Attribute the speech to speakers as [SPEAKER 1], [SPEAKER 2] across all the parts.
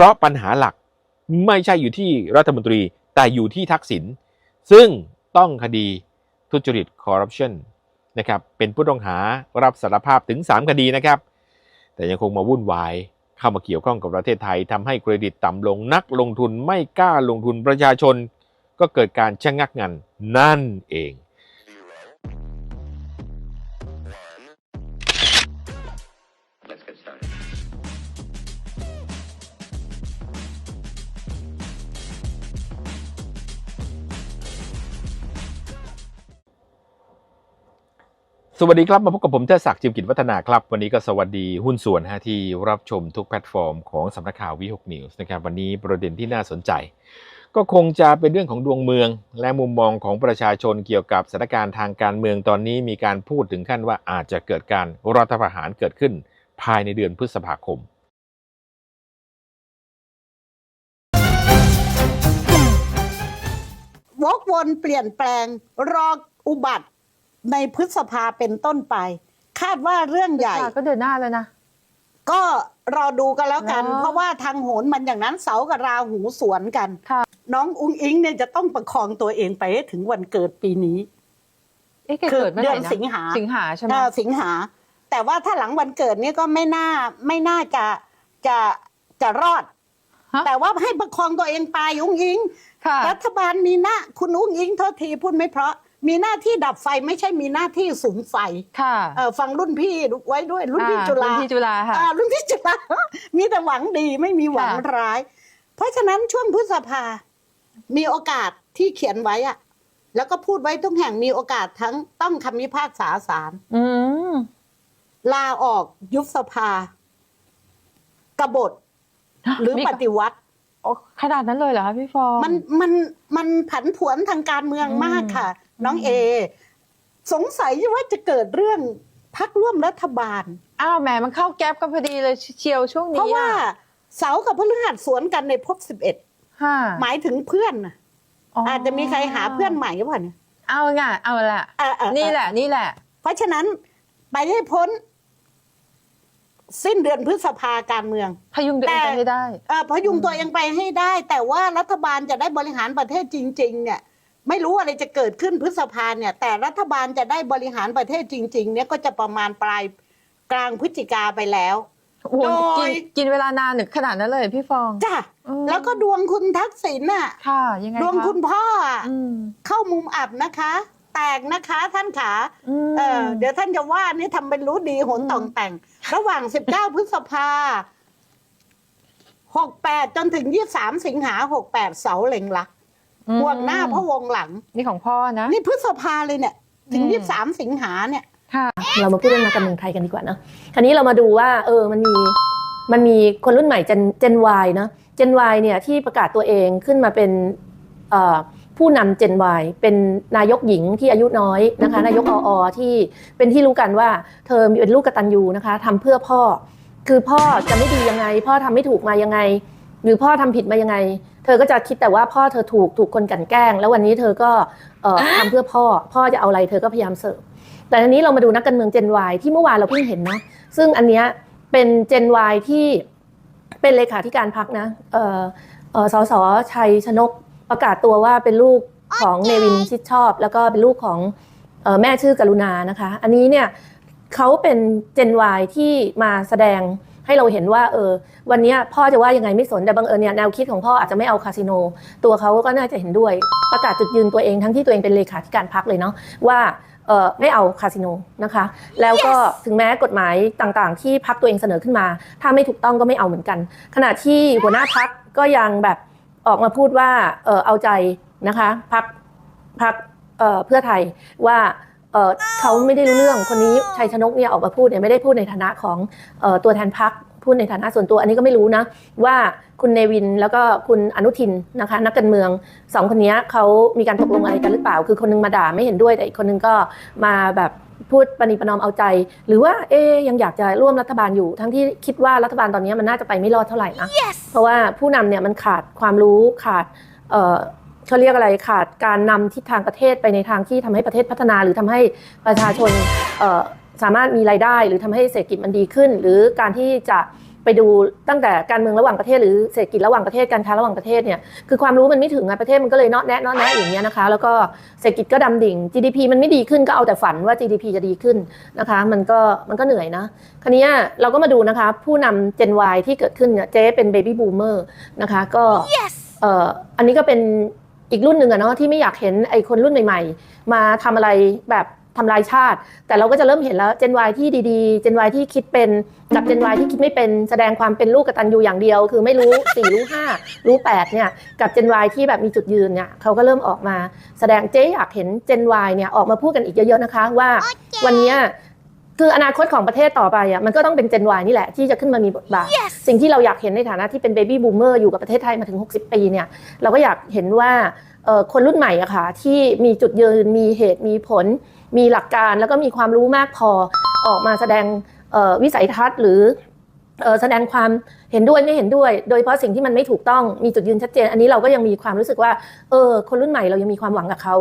[SPEAKER 1] ราะปัญหาหลักไม่ใช่อยู่ที่รัฐมนตรีแต่อยู่ที่ทักษิณซึ่งต้องคดีทุจริตคอร์รัปชันนะครับเป็นผู้ต้องหารับสารภาพถึง 3 คดีนะครับ แต่ยังคงมาวุ่นวายเข้ามาเกี่ยวข้องกับประเทศไทยทำให้เครดิตต่ำลงนักลงทุนไม่กล้าลงทุนประชาชน ก็เกิดการชะงักงันนั่นเอง สวัสดีครับ มาพบกับผมเทศศักดิ์จิมกิจวัฒนาครับ วันนี้ก็สวัสดีหุ้นส่วนฮะที่รับชมทุกแพลตฟอร์มของสำนักข่าววิหกนิวส์นะครับวันนี้ประเด็นที่น่าสนใจ ก็คงจะเป็นเรื่องของดวงเมือง และมุมมองของประชาชนเกี่ยวกับสถานการณ์ทางการเมืองตอนนี้มีการพูดถึงขั้นว่าอาจจะเกิดการรัฐประหารเกิดขึ้น ภายในเดือนพฤษภาคม
[SPEAKER 2] วกวนเปลี่ยนแปลงรออุบัติ ในพฤษภาเป็นต้นไป คาดว่าเรื่องใหญ่
[SPEAKER 3] ค่ะก็เดือนหน้าแล้วนะ
[SPEAKER 2] ก็รอดูกันแล้วกัน
[SPEAKER 3] เนอะ
[SPEAKER 2] เพราะว่าทางโหนมันอย่างนั้นเสาร์กับราหูสวนกัน
[SPEAKER 3] ค่ะ
[SPEAKER 2] น้องอุ้งอิงเนี่ยจะต้องประคองตัวเองไปให้ถึงวันเกิดปีนี้
[SPEAKER 3] เอ๊ะแก
[SPEAKER 2] คือ
[SPEAKER 3] เกิดเมื่อไหร่
[SPEAKER 2] เดือน
[SPEAKER 3] นะ
[SPEAKER 2] สิงหา
[SPEAKER 3] สิงหาใช่ไหม
[SPEAKER 2] เอ่อสิงหา แต่ว่าถ้าหลังวันเกิดเนี่ยก็ไม่น่าไม่น่าจะจะจะรอด
[SPEAKER 3] ฮะ
[SPEAKER 2] แต่ว่าให้ประคองตัวเองไปอุ้งอิง
[SPEAKER 3] ค่ะ
[SPEAKER 2] รัฐบาลมีหน้าคุณอุ้งอิงโทษทีพูดไม่เพราะ มีหน้าที่ดับไฟไม่ใช่มีหน้าที่สุมไฟ
[SPEAKER 3] ค่ะ
[SPEAKER 2] เออฟังรุ่นพี่ไว้ด้วยรุ่นพี่
[SPEAKER 3] อ่า
[SPEAKER 2] จุฬา
[SPEAKER 3] รุ่นพี่จุฬาค่ะ
[SPEAKER 2] อ่รุ่นพี่จุฬา มีแต่หวังดีไม่มีหวัง
[SPEAKER 3] ค่ะ
[SPEAKER 2] ร้าย เพราะฉะนั้นช่วงพฤษภา มีโอกาสที่เขียนไว้อะแล้วก็พูดไว้ทุกแห่งมีโอกาสทั้งต้องคำพิพากษาศาล
[SPEAKER 3] อืม
[SPEAKER 2] ลาออกยุบสภากบฏหรือ
[SPEAKER 3] มี
[SPEAKER 2] ปฏิวัติ
[SPEAKER 3] โอ้ขนาดนั้นเลยเหรอคะพี่ฟอง
[SPEAKER 2] มันมันมันผันผวนทางการเมือง
[SPEAKER 3] อืม
[SPEAKER 2] มากค่ะ น้อง
[SPEAKER 3] อืม
[SPEAKER 2] เอ สงสัยว่าจะเกิดเรื่องพักร่วมรัฐบาล
[SPEAKER 3] อ้าวแหมมันเข้าแก๊ปกันพอดีเลยเชียวช่วง
[SPEAKER 2] เพ
[SPEAKER 3] นี้
[SPEAKER 2] ราะว่า
[SPEAKER 3] อะ
[SPEAKER 2] เสาร์กับพฤหัสสวนกันในภพสิบเอ็ด
[SPEAKER 3] ค่ะ
[SPEAKER 2] หมายถึงเพื่อนน่ะอาจจะมีใครหาเพื่อนใหม่หรือเปล่าเนี่ย
[SPEAKER 3] เอาไงเอาละ
[SPEAKER 2] อะอ่
[SPEAKER 3] นี่แหละ นี่แหละ
[SPEAKER 2] เพราะฉะนั้นไปให้พ้น สิ้นเดือนพฤษภาการเมือง
[SPEAKER 3] พยุงตัวเองไปให้ได้
[SPEAKER 2] เออพยุง
[SPEAKER 3] อืม
[SPEAKER 2] ตัวเองไปให้ได้ แต่ว่ารัฐบาลจะได้บริหารประเทศจริง ๆ เนี่ย ไม่รู้อะไรจะเกิดขึ้นพฤษภาเนี่ย แต่รัฐบาลจะได้บริหารประเทศจริง ๆ เนี่ยก็จะประมาณปลายกลางพฤศจิกาไปแล้ว
[SPEAKER 3] โอ้โห
[SPEAKER 2] โดย
[SPEAKER 3] กินกินเวลานานถึงขนาดนั้นเลยพี่ฟอง
[SPEAKER 2] จ้ะ
[SPEAKER 3] อืม
[SPEAKER 2] แล้วก็ดวงคุณทักษิณน่ะ
[SPEAKER 3] ค่ะยังไง
[SPEAKER 2] ดวงะคุณพ่ออะ
[SPEAKER 3] อืม
[SPEAKER 2] เข้ามุมอับนะคะ แตกนะคะท่านขา
[SPEAKER 3] อืม
[SPEAKER 2] เออเดี๋ยวท่านจะว่านี่ทำเป็นรู้ดีโหน
[SPEAKER 3] อืม
[SPEAKER 2] ต่องแต่ง ระหว่าง 19 พฤษภา68 จนถึง 23 สิงหา68 เสาเล็งลักษณ์ ห่วงหน้าพะวงหลัง
[SPEAKER 3] นี่ของพ่อนะ
[SPEAKER 2] นี่พฤษภาเลยเนี่ย ถึง
[SPEAKER 3] อืม
[SPEAKER 2] 23สิงหาเนี่ย
[SPEAKER 3] ค่ะ
[SPEAKER 4] เรามาพูดเรื่องนักการเมืองไทยกันดีกว่าเนอะคราวนี้เรามาดูว่า เออมันมีมันมีคนรุ่นใหม่เจนเจนวเนอะเจนวเนี่ยที่ประกาศตัวเองขึ้นมาเป็นเอ่อผู้นำเจนวเป็นนายกหญิงที่อายุน้อยนะคะ นายกออที่เป็นที่รู้กันว่าเธอเป็นลูกกตัญญูนะคะทำเพื่อพ่อ คือพ่อจะไม่ดียังไง พ่อทำไม่ถูกมายังไง หรือพ่อทำผิดมายังไงเธอก็จะคิดแต่ว่าพ่อเธอถูกถูกคนกลันแกล้ง แล้ววันนี้เธอก็เอ่อทำเพื่อพ่อ พ่อจะเอาอะไรเธอก็พยายามเสิร์ฟแต่ทีนี้เรามาดูนักการเมือง Gen Y ที่เมื่อวานเราเพิ่งเห็นเนาะซึ่งอันเนี้ยเป็น Gen Y ที่เป็นเลขาธิการพักนะเอ่อเอ่อสสชัยชนกประกาศตัวว่าเป็นลูกของเนวินชิดชอบ แล้วก็เป็นลูกของเอ่อแม่ชื่อกรุณานะคะ อันนี้เนี่ยเขาเป็น Gen Y ที่มาแสดง ให้เราเห็นว่าเออวันนี้พ่อจะว่ายังไงไม่สนแต่บังเอิญเนี่ยแนวคิดของพ่ออาจจะไม่เอาคาสิโน ตัวเขาก็น่าจะเห็นด้วยประกาศจุดยืนตัวเองทั้งที่ตัวเองเป็นเลขาธิการพักเลยเนาะว่าเออไม่เอาคาสิโนนะคะ แล้วก็ถึงแม้กฎหมายต่างๆ ที่พักตัวเองเสนอขึ้นมา ถ้าไม่ถูกต้องก็ไม่เอาเหมือนกัน ขณะที่หัวหน้าพักก็ยังแบบออกมาพูดว่าเออเอาใจนะคะพักพักเพื่อไทยว่า เอ่อเขาไม่ได้รู้เรื่องคนนี้ชัยชนกเนี่ยออกมาพูดเนี่ยไม่ได้พูดในฐานะของเอ่อตัวแทนพักพูดในฐานะส่วนตัวอันนี้ก็ไม่รู้นะว่าคุณเนวินแล้วก็คุณอนุทินนะคะ นักการเมืองสองคนเนี้ยเขามีการตกลงอะไรกันหรือเปล่า คือคนนึงมาด่าไม่เห็นด้วยแต่อีกคนนึงก็มาแบบพูดปณิประนอมเอาใจ หรือว่าเอ๊ยยังอยากจะร่วมรัฐบาลอยู่ ทั้งที่คิดว่ารัฐบาลตอนนี้มันน่าจะไปไม่รอดเท่าไหร่นะเพราะว่าผู้นำเนี่ยมันขาดความรู้ขาด เอ่อเขาเรียกอะไรขาดการนำทิศทางประเทศไปในทางที่ทำให้ประเทศพัฒนา หรือทำให้ประชาชนเอ่อสามารถมีรายได้ หรือทำให้เศรษฐกิจมันดีขึ้น หรือการที่จะไปดูตั้งแต่การเมืองระหว่างประเทศหรือเศรษฐกิจระหว่างประเทศการค้าระหว่างประเทศเนี่ยคือความรู้มันไม่ถึงอะประเทศมันก็เลยเนาะแนะเนาะแนะอย่างเงี้ยนะคะ แล้วก็เศรษฐกิจก็ดำดิ่ง GDP มันไม่ดีขึ้นก็เอาแต่ฝันว่า GDP จะดีขึ้นนะคะ มันก็มันก็เหนื่อยนะคราวเนี้ยเราก็มาดูนะคะ ผู้นำ Gen Y ที่เกิดขึ้นเนี่ยเจ๊เป็น Baby Boomer นะคะก็เอ่ออันนี้ก็เป็น อีกรุ่นหนึ่งอะเนาะที่ไม่อยากเห็นไอ้คนรุ่นใหม่ๆ มาทำอะไรแบบทำลายชาติ แต่เราก็จะเริ่มเห็นแล้ว Gen Y ที่ดีๆ Gen Y ที่คิดเป็นกับ Gen Y ที่คิดไม่เป็นแสดงความเป็นลูกกตัญญูอย่างเดียว คือไม่รู้4รู้5รู้8เนี่ยกับ Gen Y ที่แบบมีจุดยืนเนี่ยเขาก็เริ่มออกมา แสดงเจ๊อยากเห็น Gen Y เนี่ยออกมาพูดกันอีกเยอะๆนะคะว่า วันเนี้ย คืออนาคตของประเทศต่อไปอะมันก็ต้องเป็น Gen Y นี่แหละที่จะขึ้นมามีบทบาทสิ่งที่เราอยากเห็นในฐานะที่เป็น Baby Boomer อยู่กับประเทศไทยมาถึง 60 ปีเนี่ยเราก็อยากเห็นว่าเอ่อคนรุ่นใหม่อะค่ะที่มีจุดยืนมีเหตุมีผล มีหลักการแล้วก็มีความรู้มากพอออกมาแสดงเอ่อวิสัยทัศน์หรือเอ่อ แสดงความเห็นด้วยไม่เห็นด้วย โดยเฉพาะสิ่งที่มันไม่ถูกต้องมีจุดยืนชัดเจน อันนี้เราก็ยังมีความรู้สึกว่าเออคนรุ่นใหม่เรายังมีความหวังกับเขา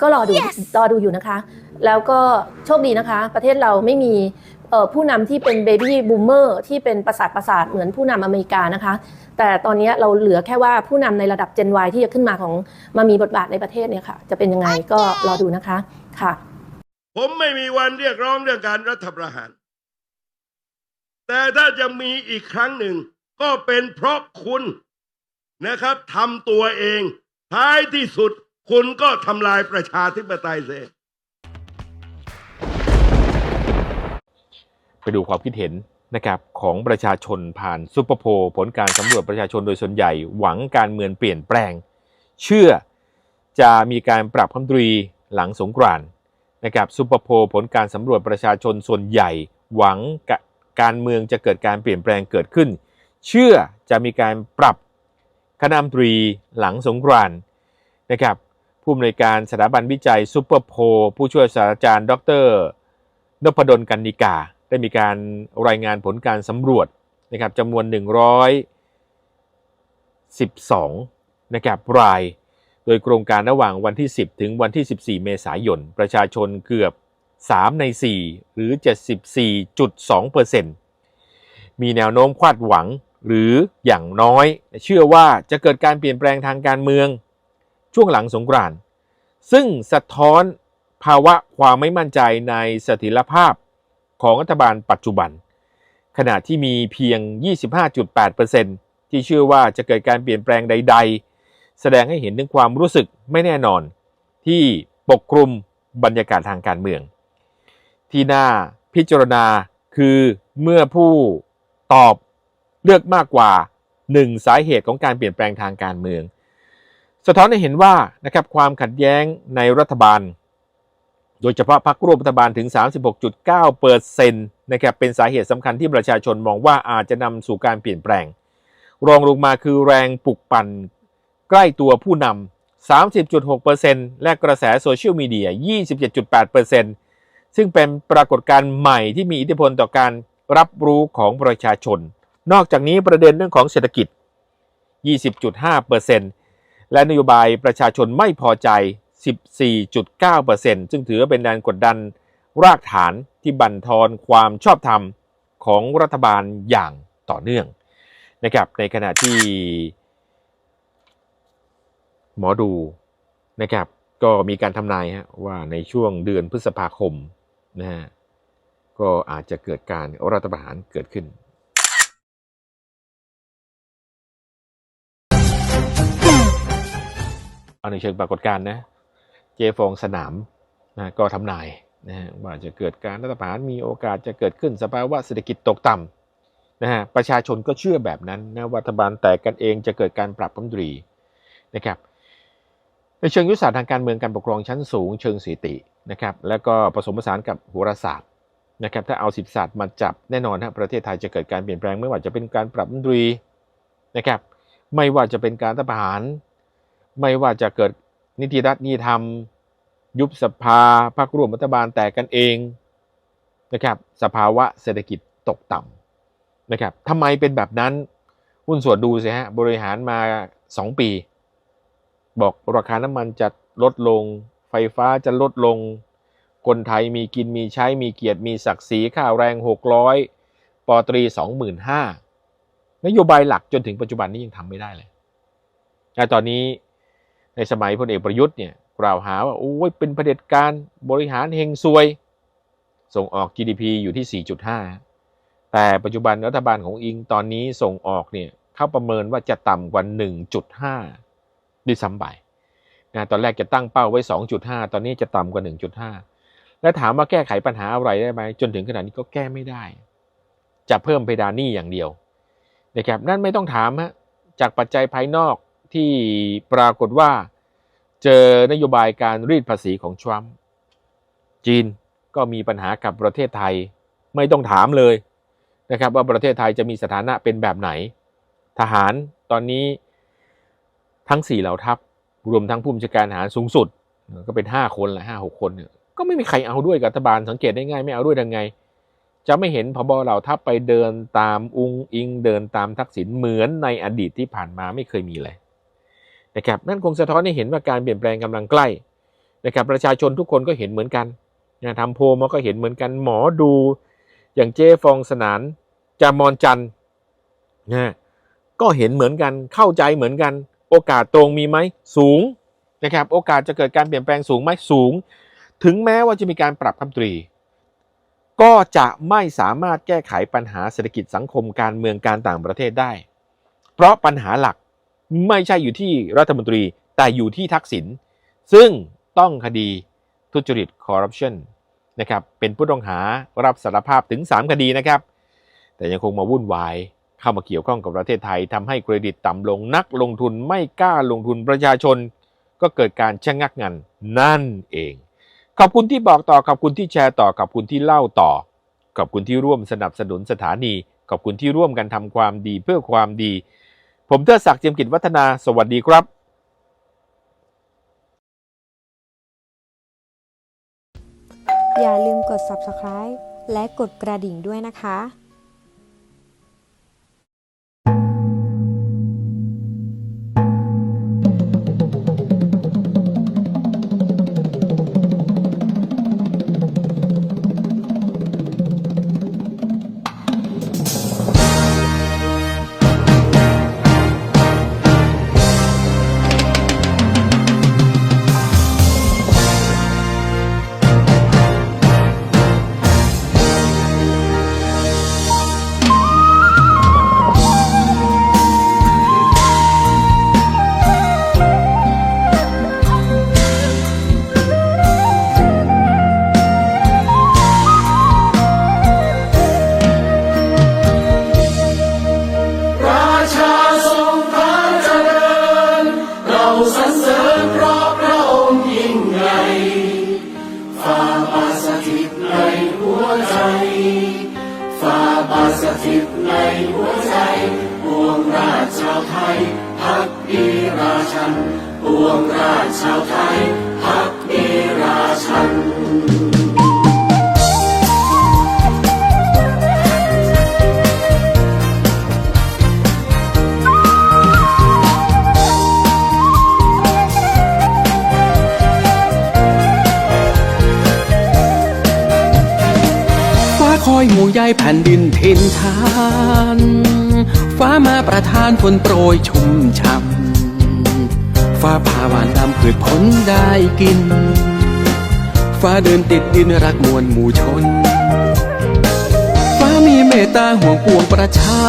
[SPEAKER 4] ก็รอดูรอดูอยู่นะคะ แล้วก็โชคดีนะคะ ประเทศเราไม่มีเอ่อผู้นำที่เป็นเบบี้บูมเมอร์ที่เป็นประสาทประสาทเหมือนผู้นำอเมริกานะคะ แต่ตอนนี้เราเหลือแค่ว่าผู้นำในระดับ Gen Y ที่จะขึ้นมาของมามีบทบาทในประเทศเนี่ยค่ะ จะเป็นยังไงก็รอดูนะคะค่ะ
[SPEAKER 5] ผมไม่มีวันเรียกร้องเรื่องการรัฐประหาร แต่ถ้าจะมีอีกครั้งหนึ่ง ก็เป็นเพราะคุณนะครับทำตัวเอง ท้ายที่สุดคุณก็ทำลายประชาธิปไตยเสีย
[SPEAKER 1] ไปดูความคิดเห็นนะครับของประชาชนผ่านซุปเปอร์โพลผลการสำรวจประชาชนโดยส่วนใหญ่หวังการเมืองเปลี่ยนแปลง เชื่อจะมีการปรับคำตรีหลังสงกรานนะครับซุปเปอร์โพลผลการสำรวจประชาชนส่วนใหญ่ หวัง การเมืองจะเกิดการเปลี่ยนแปลงเกิดขึ้น เชื่อจะมีการปรับคณะมนตรีหลังสงกรานนะครับผู้อำนวยการสถาบันวิจัยซุปเปอร์โพลผู้ช่วยศาสตราจารย์ ดรนพดลกันนิกา ได้มีการรายงานผลการสำรวจนะครับจำนวน 112นะครับราย โดยโครงการระหว่างวันที่ 10 ถึงวันที่ 14 เมษายน ประชาชนเกือบ 3 ใน 4 หรือ 74.2%มีแนวโน้มคาดหวังหรืออย่างน้อย เชื่อว่าจะเกิดการเปลี่ยนแปลงทางการเมือง ช่วงหลังสงกรานต์ซึ่งสะท้อนภาวะความไม่มั่นใจในเสถียรภาพของรัฐบาลปัจจุบัน ขณะที่มีเพียง 25.8%ที่เชื่อว่าจะเกิดการเปลี่ยนแปลงใด ๆ แสดงให้เห็นถึงความรู้สึกไม่แน่นอน ที่ปกคลุมบรรยากาศทางการเมือง ที่น่าพิจารณาคือเมื่อผู้ตอบเลือกมากกว่า 1 สาเหตุของการเปลี่ยนแปลงทางการเมือง สะท้อนให้เห็นว่านะครับความขัดแย้งในรัฐบาล โดยเฉพาะพรรคร่วมรัฐบาลถึง 36.9เปอร์เซ็นต์นะครับเป็นสาเหตุสำคัญที่ประชาชนมองว่าอาจจะนำสู่การเปลี่ยนแปลง รองลงมาคือแรงปลุกปั่นใกล้ตัวผู้นำ30.6%และกระแสโซเชียลมีเดีย 27.8% ซึ่งเป็นปรากฏการณ์ใหม่ที่มีอิทธิพลต่อการรับรู้ของประชาชน นอกจากนี้ประเด็นเรื่องของเศรษฐกิจ 20.5%และนโยบายประชาชนไม่พอใจ 14.9%ซึ่งถือว่าเป็นแรงกดดันรากฐานที่บั่นทอนความชอบธรรมของรัฐบาลอย่างต่อเนื่องนะครับในขณะที่หมอดูนะครับก็มีการทำนายฮะว่าในช่วงเดือนพฤษภาคม นะฮะก็อาจจะเกิดการรัฐประหารเกิดขึ้นเอาในเชิงปรากฏการณ์นะเจฟองสนามนะก็ทำนายนะว่าจะเกิดการรัฐประหารมีโอกาสจะเกิดขึ้นสภาวะเศรษฐกิจตกต่ำนะฮะประชาชนก็เชื่อแบบนั้นนะว่ารัฐบาลแตกกันเองจะเกิดการปรับรัฐมนตรีนะครับ ในเชิงยุทธศาสตร์ทางการเมืองการปกครองชั้นสูง เชิงสถิตินะครับแล้วก็ผสมผสานกับโหราศาสตร์นะครับถ้าเอาสิบศาสตร์มาจับแน่นอนฮะประเทศไทยจะเกิดการเปลี่ยนแปลงไม่ว่าจะเป็นการปรับรัฐมนตรีนะครับไม่ว่าจะเป็นการรัฐประหาร ไม่ว่าจะเกิดนิติรัฐนิติธรรม ยุบสภาพรรคร่วมรัฐบาลแตกกันเองนะครับสภาวะเศรษฐกิจตกต่ำนะครับทำไมเป็นแบบนั้นหุ้นส่วนดูสิฮะบริหารมา 2 ปี บอกราคาน้ำมันจะลดลง ไฟฟ้าจะลดลง คนไทยมีกินมีใช้มีเกียรติมีศักดิ์ศรีค่าแรง 600ปอตรี 25,000นโยบายหลักจนถึงปัจจุบันนี้ยังทำไม่ได้เลยและตอนนี้ในสมัยพลเอกประยุทธ์เนี่ยกล่าวหาว่าโอ้ยเป็นเผด็จการบริหารเฮงซวย ส่งออก GDP อยู่ที่ 4.5 แต่ปัจจุบันรัฐบาลของอิงตอนนี้ส่งออกเนี่ยเขาประเมินว่าจะต่ำกว่า 1.5 ด้วยซ้ำไปนะตอนแรกจะตั้งเป้าไว้ 2.5 ตอนนี้จะต่ำกว่า 1.5 และถามว่าแก้ไขปัญหาอะไรได้ไหมจนถึงขนาดนี้ก็แก้ไม่ได้ จะเพิ่มเพดานหนี้อย่างเดียวนะครับนั่นไม่ต้องถามฮะจากปัจจัยภายนอกที่ปรากฏว่าเจอนโยบายการรีดภาษีของทรัมป์จีนก็มีปัญหากับประเทศไทย ไม่ต้องถามเลยนะครับว่าประเทศไทยจะมีสถานะเป็นแบบไหน ทหารตอนนี้ ทั้งสี่เหล่าทัพรวมทั้งผู้บัญชาการทหารสูงสุด ก็เป็นห้าคนแหละห้าหกคนเนี่ยก็ไม่มีใครเอาด้วยกับรัฐบาลสังเกตได้ง่ายไม่เอาด้วยยังไง จะไม่เห็นพบเหล่าทัพไปเดินตามอุงอิงเดินตามทักษิณเหมือนในอดีตที่ผ่านมาไม่เคยมีเลยนะครับนั่นคงสะท้อนให้เห็นว่าการเปลี่ยนแปลงกำลังใกล้นะครับประชาชนทุกคนก็เห็นเหมือนกันนะทำโพลมาก็เห็นเหมือนกันหมอดู อย่างเจฟองสนานจามอนจันนะก็เห็นเหมือนกันเข้าใจเหมือนกัน โอกาสตรงมีไหมสูงนะครับโอกาสจะเกิดการเปลี่ยนแปลงสูงไหมสูง ถึงแม้ว่าจะมีการปรับคำตรี ก็จะไม่สามารถแก้ไขปัญหาเศรษฐกิจสังคมการเมืองการต่างประเทศได้ เพราะปัญหาหลักไม่ใช่อยู่ที่รัฐมนตรีแต่อยู่ที่ทักษิณซึ่งต้องคดีทุจริตคอร์รัปชันนะครับเป็นผู้ต้องหารับสารภาพถึง 3 คดีนะครับ แต่ยังคงมาวุ่นวาย เข้ามาเกี่ยวข้องกับประเทศไทยทำให้เครดิตต่ำลงนักลงทุนไม่กล้าลงทุนประชาชน ก็เกิดการชะงักงันนั่นเอง ขอบคุณที่บอกต่อขอบคุณที่แชร์ต่อขอบคุณที่เล่าต่อขอบคุณที่ร่วมสนับสนุนสถานี ขอบคุณที่ร่วมกันทำความดีเพื่อความดี ผมเทิดศักดิ์เจียมกิจวัฒนา สวัสดีครับ
[SPEAKER 6] อย่าลืมกด subscribe และกดกระดิ่งด้วยนะคะา
[SPEAKER 7] วไทยพักดีรา
[SPEAKER 3] ชันปวงราชชาวไทยพักดีราชัน
[SPEAKER 7] คอยหมู่ใยแผ่นดินถิ่นทา ฟ้ามาประทานฝนโปรยชุ่มช่ำฟ้าผ่าหวานดำพืชผลได้กิน ฟ้าเดินติดดินรักมวลหมู่ชน ฟ้ามีเมตตาห่วงปวงประชา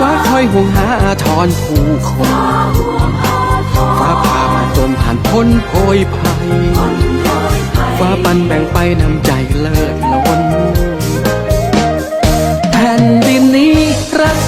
[SPEAKER 7] ฟ้าคอยห่วงหาอาทรผู้คน ฟ้าผ่ามาจนผ่านพ้นโพยภัย ฟ้าปันแบ่งไปนำใจเลิศล้น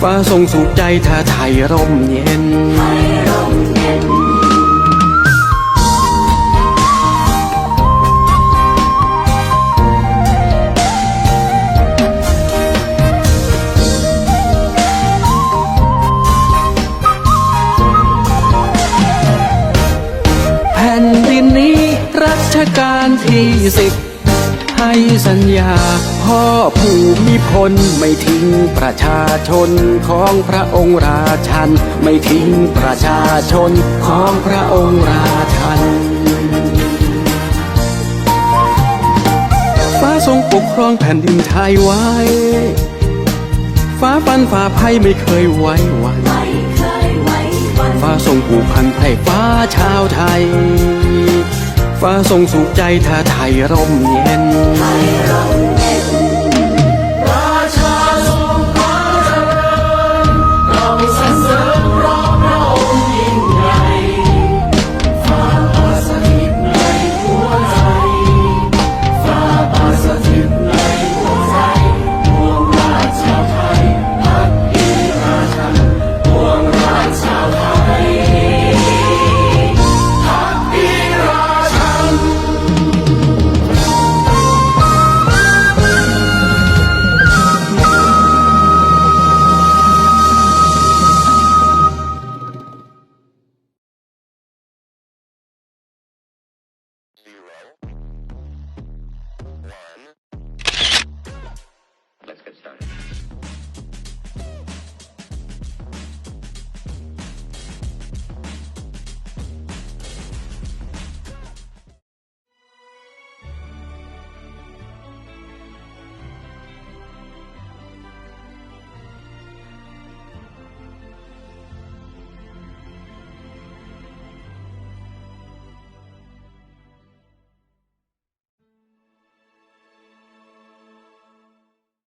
[SPEAKER 7] ฟ้าทรงสุขใจเธอไทยร่มเย็น
[SPEAKER 6] แผ่
[SPEAKER 7] นดินนี้รัชกาลที่สิบให้สัญญาพ่อ ภูมิพลไม่ทิ้งประชาชนของพระองค์ราชัน ไม่ทิ้งประชาชนของพระองค์ราชัน ฟ้าทรงปกครองแผ่นดินไทยไว้ ฟ้าฟันฟ้าภัยไม่เคยไว้วันฟ้าทรงผูกพันไพร่ฟ้าชาวไทย ฟ้าทรงสุขใจถ้าไทยร่มเย็น